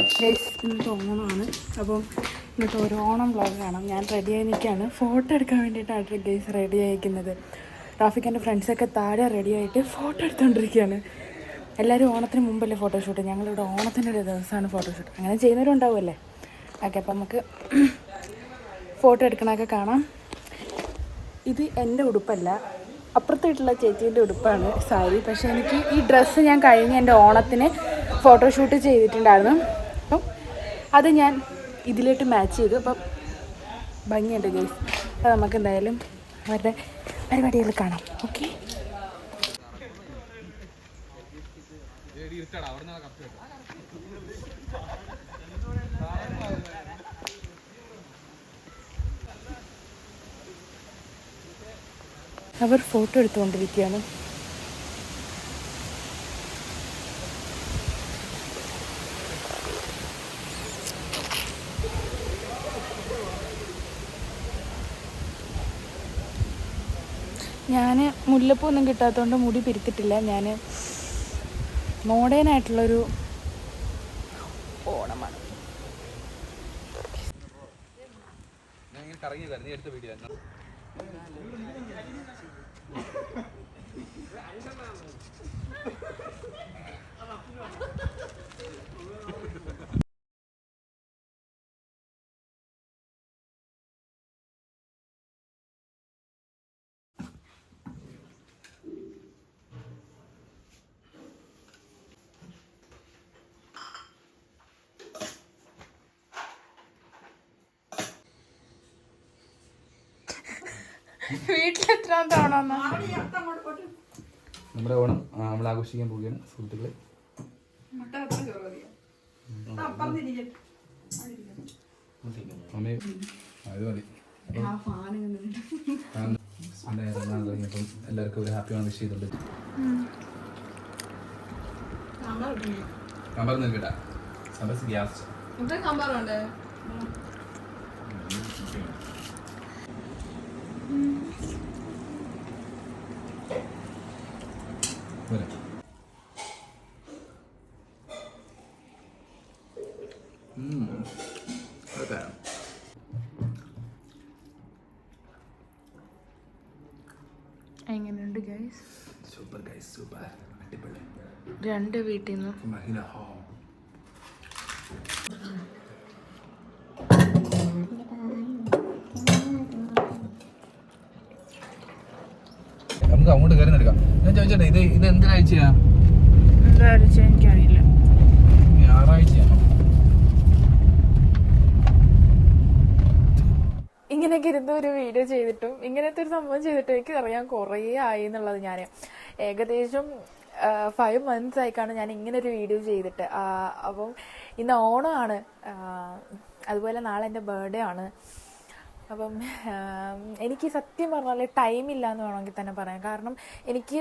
ഇന്നത്തെ ഓണമാണ് അപ്പം ഇന്നത്തെ ഒരു ഓണം വ്ളോഗ് കാണാം ഞാൻ റെഡിയായി നിൽക്കുകയാണ്. ഫോട്ടോ എടുക്കാൻ വേണ്ടിയിട്ടാണ് ഗൈസ് റെഡി ആയിരിക്കുന്നത്. റാഫിഖാന്റെ ഫ്രണ്ട്സൊക്കെ താഴെ റെഡി ആയിട്ട് ഫോട്ടോ എടുത്തുകൊണ്ടിരിക്കുകയാണ് എല്ലാവരും ഓണത്തിന് മുമ്പല്ലേ ഫോട്ടോഷൂട്ട് ഞങ്ങളിവിടെ ഓണത്തിന്റെ ഒരു ദിവസമാണ് ഫോട്ടോഷൂട്ട് അങ്ങനെ ചെയ്യുന്നവരും ഉണ്ടാവുമല്ലേ ഓക്കെ അപ്പം നമുക്ക് ഫോട്ടോ എടുക്കണമൊക്കെ കാണാം. ഇത് എന്റെ ഉടുപ്പല്ല. അപ്പുറത്തായിട്ടുള്ള ചേച്ചീന്റെ ഉടുപ്പാണ് സാരി. പക്ഷേ എനിക്ക് ഈ ഡ്രസ്സ് ഞാൻ കഴിഞ്ഞ എന്റെ ഓണത്തിന് ഫോട്ടോഷൂട്ട് ചെയ്തിട്ടുണ്ടായിരുന്നു. അത് ഞാൻ ഇതിലോട്ട് മാച്ച് ചെയ്തു. അപ്പം ഭംഗിയുണ്ട് ഗൈസ് അപ്പോൾ നമുക്ക് എന്തായാലും അവരുടെ പരിപാടികൾ കാണാം. ഓക്കെ അവർ ഫോട്ടോ എടുത്തുകൊണ്ടിരിക്കുകയാണ്. ഞാൻ മുല്ലപ്പൂ ഒന്നും കിട്ടാത്തതുകൊണ്ട് മുടി പിരിത്തിട്ടില്ല. ഞാൻ മോഡേണായിട്ടുള്ളൊരു ഓണമാണ്. കറങ്ങി വരുന്ന. എടുത്ത വീഡിയോ നമ്മുടെ ഓണം നമ്മൾ ആഘോഷിക്കാൻ പോവുകയാണ് സുഹൃത്തുക്കളെ. മതി. തുടങ്ങിയപ്പം എല്ലാവർക്കും ഒരു ഹാപ്പി ഓണം വിഷ് ചെയ്തുണ്ട് സാമ്പാർ നിൽക്കട്ടാ സാമ്പാർ ഗ്യാസ്. വരാം എങ്ങനെയുണ്ട് ഗൈസ് സൂപ്പർ ഗൈസ് സൂപ്പർ അടിപൊളി. രണ്ട് വീട്ടിൽ നിന്ന് മഹിള ഹോ. നമുക്ക് അങ്ങോട്ട് കയറി എടുക്കാം ഞാൻ ചോദിച്ചോട്ടെ ഇത് ഇത് എന്തിനാഴ്ചയാ എന്താ എനിക്കറിയില്ല. ഞായറാഴ്ചയാണോ? ഇങ്ങനെയൊക്കെ ഇരുന്ന് ഒരു വീഡിയോ ചെയ്തിട്ടും ഇങ്ങനത്തെ ഒരു സംഭവം ചെയ്തിട്ടും എനിക്ക് അറിയാൻ കുറേ ആയി എന്നുള്ളത് ഞാൻ ഏകദേശം ഫൈവ് മന്ത്സ് ആയിക്കാണ് ഞാൻ ഇങ്ങനെ ഒരു വീഡിയോ ചെയ്തിട്ട്. അപ്പം ഇന്ന് ഓണമാണ്. അതുപോലെ നാളെ എന്റെ ബർത്ത്ഡേ ആണ്. അപ്പം എനിക്ക് സത്യം പറഞ്ഞാൽ ടൈം ഇല്ല എന്ന് വേണമെങ്കിൽ തന്നെ പറയാം. കാരണം എനിക്ക്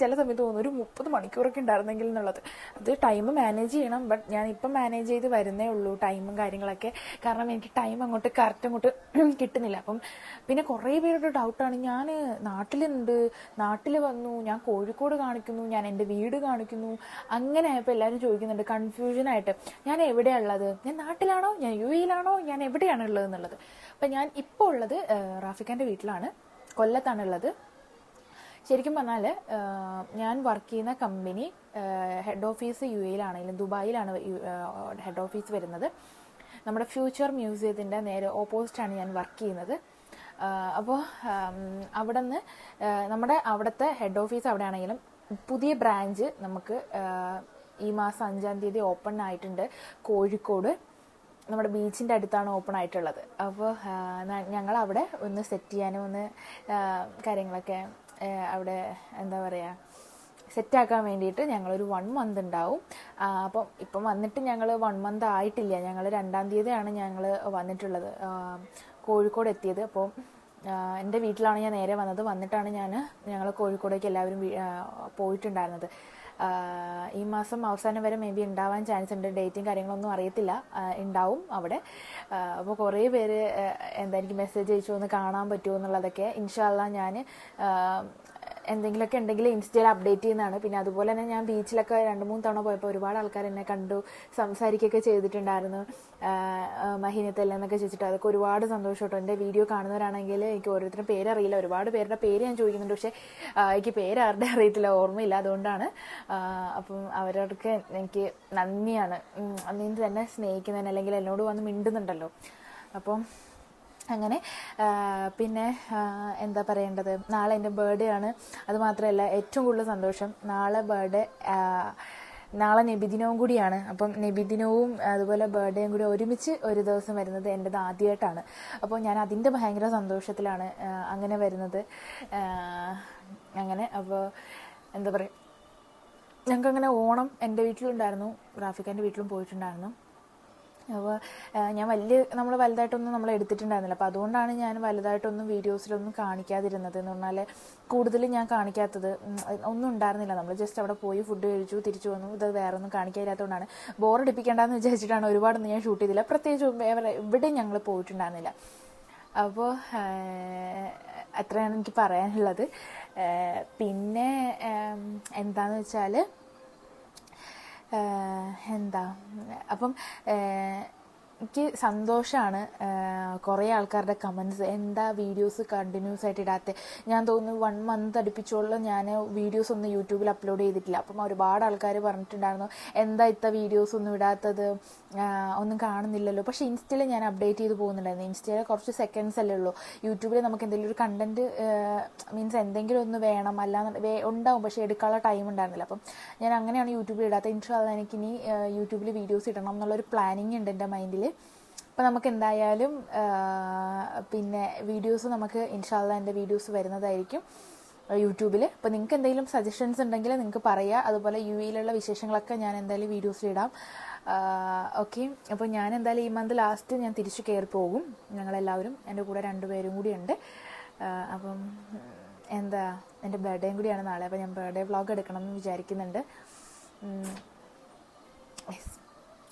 ചില സമയത്ത് തോന്നുന്നു ഒരു മുപ്പത് മണിക്കൂറൊക്കെ ഉണ്ടായിരുന്നെങ്കിൽ എന്നുള്ളത്. അത് ടൈം മാനേജ് ചെയ്യണം. ബട്ട് ഞാൻ ഇപ്പം മാനേജ് ചെയ്ത് വരുന്നേ ഉള്ളൂ ടൈമും കാര്യങ്ങളൊക്കെ. കാരണം എനിക്ക് ടൈം അങ്ങോട്ട് കറക്റ്റ് അങ്ങോട്ട് കിട്ടുന്നില്ല. അപ്പം പിന്നെ കുറേ പേരുടെ ഡൗട്ടാണ് ഞാൻ നാട്ടിലുണ്ട്. നാട്ടിൽ വന്നു. ഞാൻ കോഴിക്കോട് കാണിക്കുന്നു. ഞാൻ എന്റെ വീട് കാണിക്കുന്നു. അങ്ങനെ ആയപ്പോൾ എല്ലാവരും ചോദിക്കുന്നുണ്ട്. കൺഫ്യൂഷനായിട്ട് ഞാൻ എവിടെയാണുള്ളത് ഞാൻ നാട്ടിലാണോ? ഞാൻ യു എയിലാണോ? ഞാൻ എവിടെയാണ് ഉള്ളത് എന്നുള്ളത് അപ്പം ഞാൻ ഇപ്പോൾ ഉള്ളത് റാഫിഖാന്റെ വീട്ടിലാണ്. കൊല്ലത്താണ് ഉള്ളത് ശരിക്കും പറഞ്ഞാൽ ഞാൻ വർക്ക് ചെയ്യുന്ന കമ്പനി ഹെഡ് ഓഫീസ് യു എയിലാണെങ്കിലും ദുബായിലാണ് ഹെഡ് ഓഫീസ് വരുന്നത്. നമ്മുടെ ഫ്യൂച്ചർ മ്യൂസിയത്തിന്റെ നേരെ ഓപ്പോസിറ്റാണ് ഞാൻ വർക്ക് ചെയ്യുന്നത്. അപ്പോൾ അവിടെ നിന്ന് നമ്മുടെ അവിടുത്തെ ഹെഡ് ഓഫീസ് അവിടെ ആണെങ്കിലും പുതിയ ബ്രാഞ്ച് നമുക്ക് ഈ മാസം അഞ്ചാം തീയതി ഓപ്പൺ ആയിട്ടുണ്ട് കോഴിക്കോട്. നമ്മുടെ ബീച്ചിന്റെ അടുത്താണ് ഓപ്പൺ ആയിട്ടുള്ളത്. അപ്പോൾ ഞങ്ങൾ അവിടെ ഒന്ന് സെറ്റ് ചെയ്യാനും ഒന്ന് കാര്യങ്ങളൊക്കെ അവിടെ എന്താ പറയുക സെറ്റാക്കാൻ വേണ്ടിയിട്ട് ഞങ്ങളൊരു വൺ മന്ത് ഉണ്ടാവും. അപ്പം ഇപ്പം വന്നിട്ട് ഞങ്ങൾ വൺ മന്ത് ആയിട്ടില്ല. ഞങ്ങൾ രണ്ടാം തീയതിയാണ് ഞങ്ങൾ വന്നിട്ടുള്ളത്. കോഴിക്കോട് എത്തിയത്. അപ്പോൾ എന്റെ വീട്ടിലാണ് ഞാൻ നേരെ വന്നത്. വന്നിട്ടാണ് ഞാൻ ഞങ്ങൾ കോഴിക്കോടേക്ക് എല്ലാവരും പോയിട്ടുണ്ടായിരുന്നത്. ഈ മാസം അവസാനം വരെ മേ ബി ഉണ്ടാവാൻ ചാൻസ് ഉണ്ട്. ഡേറ്റും കാര്യങ്ങളൊന്നും അറിയത്തില്ല. ഉണ്ടാവും അവിടെ. അപ്പോൾ കുറേ പേര് എന്താ എനിക്ക് മെസ്സേജ് അയച്ചു ഒന്ന് കാണാൻ പറ്റുമോ എന്നുള്ളതൊക്കെ ഇൻഷാല്ല ഞാൻ എന്തെങ്കിലുമൊക്കെ ഉണ്ടെങ്കിൽ ഇൻസ്റ്റയിൽ അപ്ഡേറ്റ് ചെയ്യുന്നതാണ്. പിന്നെ അതുപോലെ തന്നെ ഞാൻ ബീച്ചിലൊക്കെ രണ്ട് മൂന്ന് തവണ പോയപ്പോൾ ഒരുപാട് ആൾക്കാർ എന്നെ കണ്ടു സംസാരിക്കുകയൊക്കെ ചെയ്തിട്ടുണ്ടായിരുന്നു. മഹീനത്തല്ല എന്നൊക്കെ ചോദിച്ചിട്ട് അതൊക്കെ ഒരുപാട് സന്തോഷം കേട്ടോ. എന്റെ വീഡിയോ കാണുന്നവരാണെങ്കിൽ എനിക്ക് ഓരോരുത്തരും പേരറിയില്ല. ഒരുപാട് പേരുടെ പേര് ഞാൻ ചോദിക്കുന്നുണ്ട്. പക്ഷേ എനിക്ക് പേര് ആരുടെ അറിയത്തില്ല ഓർമ്മയില്ല. അതുകൊണ്ടാണ് അപ്പം അവരോടൊക്കെ എനിക്ക് നന്ദിയാണ്. നീ തന്നെ സ്നേഹിക്കുന്നതിന് അല്ലെങ്കിൽ എന്നോട് വന്ന് മിണ്ടുന്നുണ്ടല്ലോ. അപ്പം അങ്ങനെ പിന്നെ എന്താ പറയേണ്ടത്? നാളെ എന്റെ ബർത്ത്ഡേ ആണ്. അതുമാത്രമല്ല ഏറ്റവും കൂടുതൽ സന്തോഷം നാളെ ബർത്ത്ഡേ നാളെ നബിദിനവും കൂടിയാണ്. അപ്പം നബിദിനവും അതുപോലെ ബർത്ത്ഡേയും കൂടി ഒരുമിച്ച് ഒരു ദിവസം വരുന്നത് എന്റെത് ആദ്യമായിട്ടാണ് അപ്പോൾ ഞാൻ അതിന്റെ ഭയങ്കര സന്തോഷത്തിലാണ് അങ്ങനെ വരുന്നത്. അങ്ങനെ അപ്പോൾ എന്താ പറയുക ഞങ്ങൾക്കങ്ങനെ ഓണം എന്റെ വീട്ടിലുണ്ടായിരുന്നു റാഫിക്കാന്റെ വീട്ടിലും പോയിട്ടുണ്ടായിരുന്നു. അപ്പോൾ ഞാൻ വലിയ നമ്മൾ വലുതായിട്ടൊന്നും നമ്മൾ എടുത്തിട്ടുണ്ടായിരുന്നില്ല. അപ്പോൾ അതുകൊണ്ടാണ് ഞാൻ വലുതായിട്ടൊന്നും വീഡിയോസിലൊന്നും കാണിക്കാതിരുന്നത് എന്ന് പറഞ്ഞാൽ കൂടുതലും ഞാൻ കാണിക്കാത്തത് ഒന്നും ഉണ്ടായിരുന്നില്ല. നമ്മൾ ജസ്റ്റ് അവിടെ പോയി ഫുഡ് കഴിച്ചു തിരിച്ചു വന്നു. ഇത് വേറെ ഒന്നും കാണിക്കാതില്ലാത്തതുകൊണ്ടാണ് ബോറടിപ്പിക്കേണ്ടെന്ന് വിചാരിച്ചിട്ടാണ് ഒരുപാടൊന്നും ഞാൻ ഷൂട്ട് ചെയ്തില്ല. പ്രത്യേകിച്ച് എവിടെയും ഞങ്ങൾ പോയിട്ടുണ്ടായിരുന്നില്ല. അപ്പോൾ അത്രയാണ് എനിക്ക് പറയാനുള്ളത്. പിന്നെ എന്താണെന്ന് വെച്ചാൽ എന്താ? അപ്പം എനിക്ക് സന്തോഷമാണ് കുറേ ആൾക്കാരുടെ കമൻസ് എന്താ വീഡിയോസ് കണ്ടിന്യൂസ് ആയിട്ട് ഇടാത്ത? ഞാൻ തോന്നുന്നു വൺ മന്ത് അടുപ്പിച്ചോളം ഞാൻ വീഡിയോസ് ഒന്നും യൂട്യൂബിൽ അപ്ലോഡ് ചെയ്തിട്ടില്ല. അപ്പം ഒരുപാട് ആൾക്കാർ പറഞ്ഞിട്ടുണ്ടായിരുന്നു എന്താ ഇത്ത വീഡിയോസ് ഒന്നും ഇടാത്തത്? ഒന്നും കാണുന്നില്ലല്ലോ. പക്ഷേ ഇൻസ്റ്റയിൽ ഞാൻ അപ്ഡേറ്റ് ചെയ്ത് പോകുന്നുണ്ടായിരുന്നു. ഇൻസ്റ്റയിൽ കുറച്ച് സെക്കൻഡ്സ് അല്ലേ ഉള്ളൂ. യൂട്യൂബിൽ നമുക്ക് എന്തെങ്കിലും ഒരു കണ്ടന്റ് മീൻസ് എന്തെങ്കിലും ഒന്ന് വേണം അല്ലാന്ന് ഉണ്ടാവും. പക്ഷേ എടുക്കാനുള്ള ടൈം ഉണ്ടായിരുന്നില്ല. അപ്പം ഞാൻ അങ്ങനെയാണ് യൂട്യൂബിൽ ഇടാത്ത. ഇൻഷാല്ല എനിക്ക് ഇനി യൂട്യൂബിൽ വീഡിയോസ് ഇടണം എന്നുള്ളൊരു പ്ലാനിങ് ഉണ്ട് എന്റെ മൈൻഡിൽ അപ്പോൾ നമുക്ക് എന്തായാലും പിന്നെ വീഡിയോസ് നമുക്ക് ഇൻഷാല്ല എന്റെ വീഡിയോസ് വരുന്നതായിരിക്കും യൂട്യൂബിൽ അപ്പോൾ നിങ്ങൾക്ക് എന്തെങ്കിലും സജഷൻസ് ഉണ്ടെങ്കിൽ നിങ്ങൾക്ക് പറയാം. അതുപോലെ യു എയിലുള്ള വിശേഷങ്ങളൊക്കെ ഞാൻ എന്തായാലും വീഡിയോസിൽ ഇടാം. ഓക്കെ. അപ്പോൾ ഞാൻ എന്തായാലും ഈ മന്ത് ലാസ്റ്റ് ഞാൻ തിരിച്ചു കയറി പോകും. ഞങ്ങളെല്ലാവരും എന്റെ കൂടെ രണ്ടുപേരും കൂടി ഉണ്ട്. അപ്പം എന്താ എന്റെ ബർത്ത്ഡേയും കൂടിയാണ് നാളെ. അപ്പോൾ ഞാൻ ബർത്ത്ഡേ വ്ളോഗ് എടുക്കണം എന്ന് വിചാരിക്കുന്നുണ്ട്.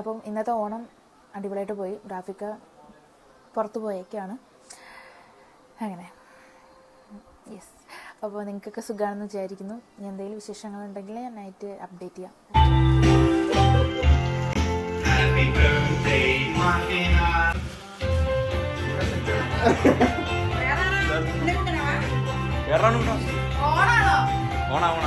അപ്പം ഇന്നത്തെ ഓണം അടിപൊളിയായിട്ട് പോയി. ഗ്രാഫിക്ക പുറത്ത് പോയേക്കാണ്. അങ്ങനെ. യെസ് അപ്പോൾ നിങ്ങൾക്കൊക്കെ സുഖമാണെന്ന് വിചാരിക്കുന്നു. ഇനി എന്തെങ്കിലും വിശേഷങ്ങളുണ്ടെങ്കിൽ ഞാൻ നൈറ്റ് അപ്ഡേറ്റ് ചെയ്യാം. ഓണാ ഓണാ Martina. ഓണ ഓണ.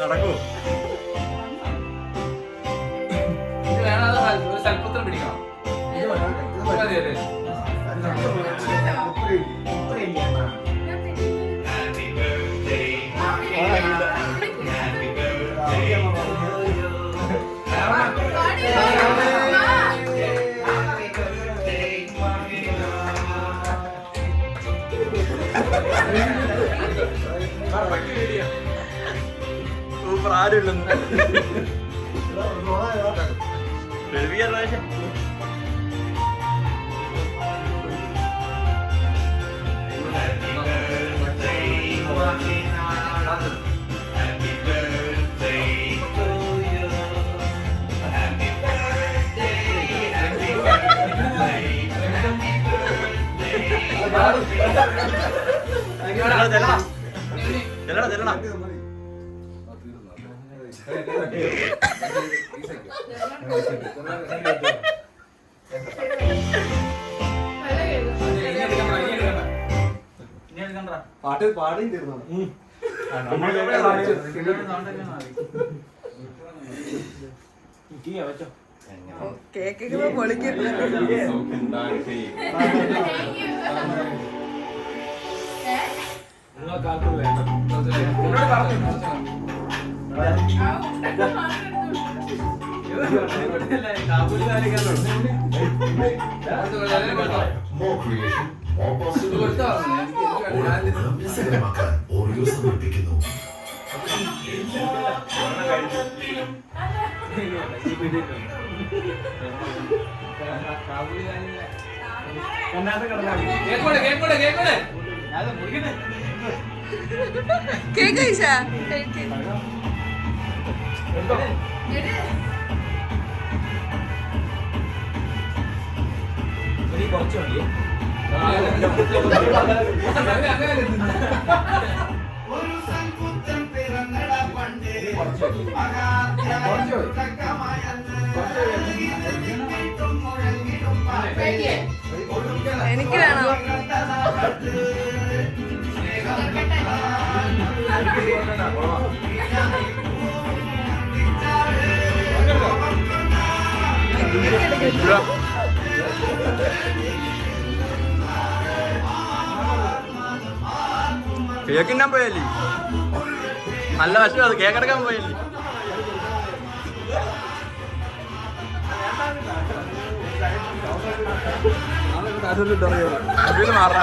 നടക്കൂ. സൽപത്രം പിടിക്കണം. ഇത് മതി. അല്ലേ? Birthday, ചെല്ലടാ. ചെല്ലടാ ചെല്ലടാ. പാട്ട് പാടി തീർന്നു കേക്കൊക്കെ പൊളിക്കും എന്നോട് പറഞ്ഞു More creation, more possibilities. സിനിമാക്കാൻ ഓറിയോ സമർപ്പിക്കുന്നു കേക്കോടെ കേക്കോടെ കേക്കോടെ കേക്ക് കഴിച്ചാ ഒരു സൽപുത്രൻ പിറന്നട പണ്ടേ എനിക്ക് വേണം? കേക്കിന്നാൻ പോയല്ലേ? നല്ല വശം അത് കേക്കെടുക്കാൻ പോയല്ലേ? ഇത് മാറാ.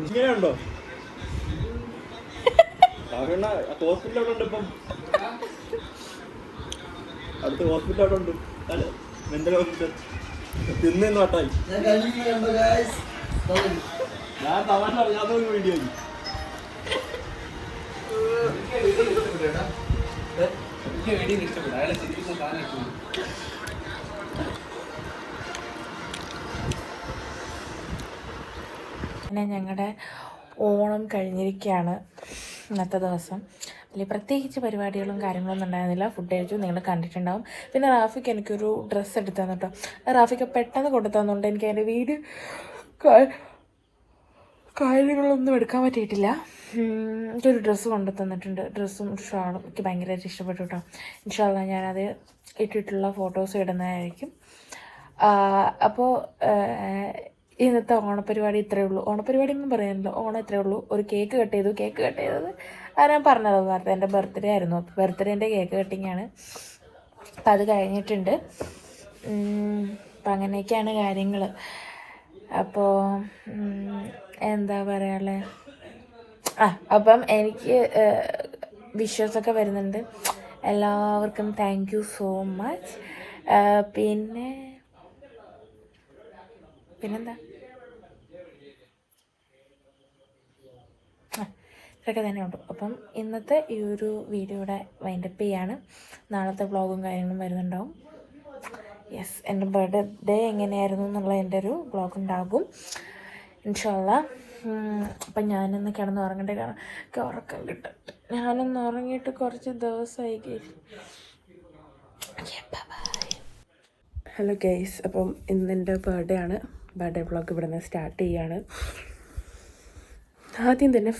ഇങ്ങനെയുണ്ടോ ഹോസ്പിറ്റൽ അവിടെ ഉണ്ട് ഇപ്പം അടുത്ത ഹോസ്പിറ്റൽ അവിടെ ഉണ്ട് മെന്റൽ ഹോസ്പിറ്റൽ തിന്നു വട്ടായി ഞാൻ തമാശ അറിയാത്ത ഒരു വീഡിയോ എനിക്ക് വീഡിയോ ഇഷ്ടപ്പെട്ടു അയാളെ ചിരിക്കുന്ന സാധനം ഇഷ്ടപ്പെട്ടു പിന്നെ ഞങ്ങളുടെ ഓണം കഴിഞ്ഞിരിക്കുകയാണ് ഇന്നത്തെ ദിവസം. വലിയ പ്രത്യേകിച്ച് പരിപാടികളും കാര്യങ്ങളൊന്നും ഉണ്ടായിരുന്നില്ല. ഫുഡ് കഴിച്ചു നിങ്ങൾ കണ്ടിട്ടുണ്ടാവും. പിന്നെ റാഫിക്ക് എനിക്കൊരു ഡ്രസ്സ് എടുത്തു തന്നു കേട്ടോ റാഫിക്ക് പെട്ടെന്ന് കൊണ്ടു തന്നുകൊണ്ട് എനിക്ക് അതിന്റെ വീഡിയോ കാര്യങ്ങളൊന്നും എടുക്കാൻ പറ്റിയിട്ടില്ല. എനിക്കൊരു ഡ്രസ്സ് കൊണ്ടു തന്നിട്ടുണ്ട് ഡ്രസ്സും ഷാളും എനിക്ക് ഭയങ്കരമായിട്ട് ഇഷ്ടപ്പെട്ടു കേട്ടോ ഇൻഷാല്ല ഞാനത് ഇട്ടിട്ടുള്ള ഫോട്ടോസ് ഇടുന്നതായിരിക്കും. അപ്പോൾ ഇന്നത്തെ ഓണപ്പരിപാടി ഇത്രയേ ഉള്ളൂ. ഓണപ്പരിപാടി ഒന്നും പറയാനില്ല. ഓണം ഇത്രയേ ഉള്ളൂ. ഒരു കേക്ക് കട്ട് ചെയ്തു. കേക്ക് കട്ട് ചെയ്തത് അത് ഞാൻ പറഞ്ഞത് നേരത്തെ. എന്റെ ബർത്ത്ഡേ ആയിരുന്നു. അപ്പോൾ ബർത്ത്ഡേന്റെ കേക്ക് കട്ടിങ്ങാണ് അപ്പം അത് കഴിഞ്ഞിട്ടുണ്ട്. അപ്പം അങ്ങനെയൊക്കെയാണ് കാര്യങ്ങൾ അപ്പോൾ എന്താ പറയാനുള്ളത് ആ അപ്പം എനിക്ക് വിഷ്വസൊക്കെ വരുന്നുണ്ട്. എല്ലാവർക്കും താങ്ക് യു സോ മച്ച് പിന്നെ പിന്നെന്താ ആ, ഇതൊക്കെ തന്നെ ഉള്ളൂ അപ്പം ഇന്നത്തെ ഈ ഒരു വീഡിയോയുടെ വൈൻഡപ്പ് ചെയ്യാണ്. നാളത്തെ വ്ളോഗും കാര്യങ്ങളും വരുന്നുണ്ടാവും. യെസ് എന്റെ ബർത്ത്ഡേ എങ്ങനെയായിരുന്നു എന്നുള്ള എന്റെ ഒരു വ്ളോഗ് ഉണ്ടാകും. ഇൻഷാല്ല അപ്പം ഞാനൊന്ന് കിടന്ന് ഉറങ്ങട്ടെ. കാരണം ഉറക്കം കിട്ടും ഞാനൊന്ന് ഉറങ്ങിയിട്ട് കുറച്ച് ദിവസമായി ഹലോ ഗെയ്സ് അപ്പം ഇന്ന് എന്റെ ബർത്ത്ഡേ ആണ്. ബർത്ത്ഡേ വ്ളോഗ് ഇവിടെ നിന്ന് സ്റ്റാർട്ട് ചെയ്യാണ്. ആദ്യം തന്നെ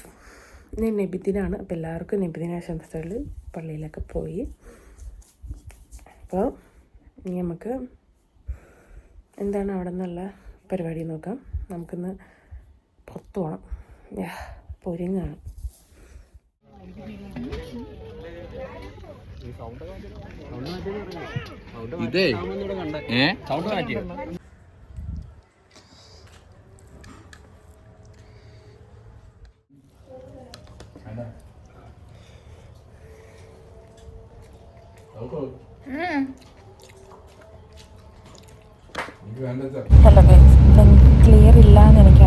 ഇന്ന് നബിദിനാണ്. അപ്പോൾ എല്ലാവർക്കും നബിദിന ആശംസകൾ പള്ളിയിലൊക്കെ പോയി. അപ്പോൾ ഇനി നമുക്ക് എന്താണ് അവിടെ നിന്നുള്ള പരിപാടി നോക്കാം. നമുക്കിന്ന് പുറത്തു പോകണം പൊരിങ്ങാണ് ഇതേ ഏ? സൗണ്ട് മാറ്റിയോ? എന്താണ് ഹലോ ക്ലിയർ ഇല്ല എന്ന് എനിക്ക്